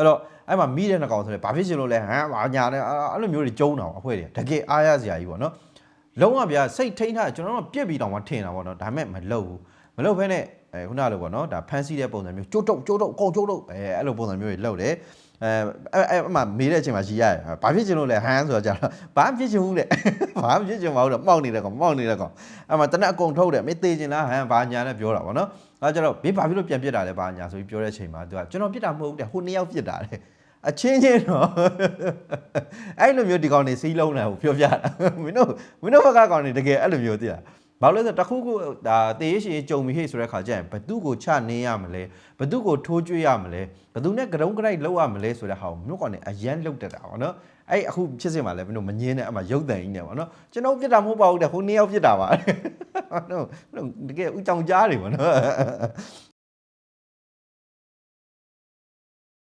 အဲ့တော့အဲ့မှာမိတဲ့နှကောင်ဆိုလဲဘာဖြစ်ချင်လို့လဲဟမ်ဘာညာနဲ့အဲ့လိုမျိုးတွေကျုံးတာပေါ့အဖွဲ့တွေတကယ်အားရစရာကြီးပေါ့နော် လုံးဝဗျာစိတ်ထိန်းထားကျွန်တော်တို့ပြက်ပြီးတောင်မှထင်တာပေါ့နော်ဒါပေမဲ့မလုပ်ဘူးမလုပ်ဘဲနဲ့အဲခုနလိုပေါ့နော်ဒါဖန်စီတဲ့ပုံစံမျိုးကျိုးတုတ်ကျိုးတုတ်အကုန်ကျိုးတုတ်အဲအဲ့လိုပုံစံမျိုးတွေလုပ်တယ်အဲအဲ့အဲ့အမှမေးတဲ့အချိန်မှာရီရတယ်ဘာဖြစ်ချင်လို့လဲဟမ်ဆိုတော့ကြာတော့ဘာမှဖြစ်ချင်ဘူးတဲ့ဘာမှဖြစ်ချင်မဟုတ်တော့မှောက်နေတဲ့ကောင်မှောက်နေတဲ့ကောင်အဲ့မှာတနက်အကုန်ထုတ်တယ်မင်းသေးချင်လားဟမ်ဘာညာနဲ့ပြောတာပေါ့နော်အဲ့ကြတော့မင်းဘာဖြစ်လို့ပြန်ပြစ်တာလဲဘာညာဆိုပြီးပြောတဲ့အချိန်မှာသူကကျွန်တော်ပြစ်တာမဟုတ်ဘူးတဲ့ဟိုနှစ်ယောက်ပြစ်တာတဲ့ အချင်းချင်းတော့အဲ့လိုမျိုးဒီကောင်နေစီးလုံးတယ်ဟိုပြောပြတာမင်းတို့မင်းတို့ဘက်ကကောင်နေတကယ်အဲ့လိုမျိုးသိလားဘာလို့လဲဆိုတော့တစ်ခုခုဒါတေးရှိကြုံပြီးဟေ့ဆိုတဲ့ခါကျရင်ဘသူ့ကိုချနေရမလဲဘသူ့ကိုထိုးကျွေးရမလဲဘသူနဲ့ကတုံးကရိုက်လောက်ရမလဲဆိုတဲ့ဟာကိုမင်းတို့ကောင်နေအရန်လုတ်တက်တာပေါ့နော်အဲ့အခုဖြစ်စင်မှာလဲမင်းတို့မငင်းနဲ့အမှရုပ်တန်ကြီးနဲ့ပေါ့နော်ကျွန်တော်ပြစ်တာမဟုတ်ပါဘူးတဲ့ဟိုနှစ်ယောက်ပြစ်တာပါဟုတ်တကယ်ဥကြောင်ကြားတွေပေါ့နော်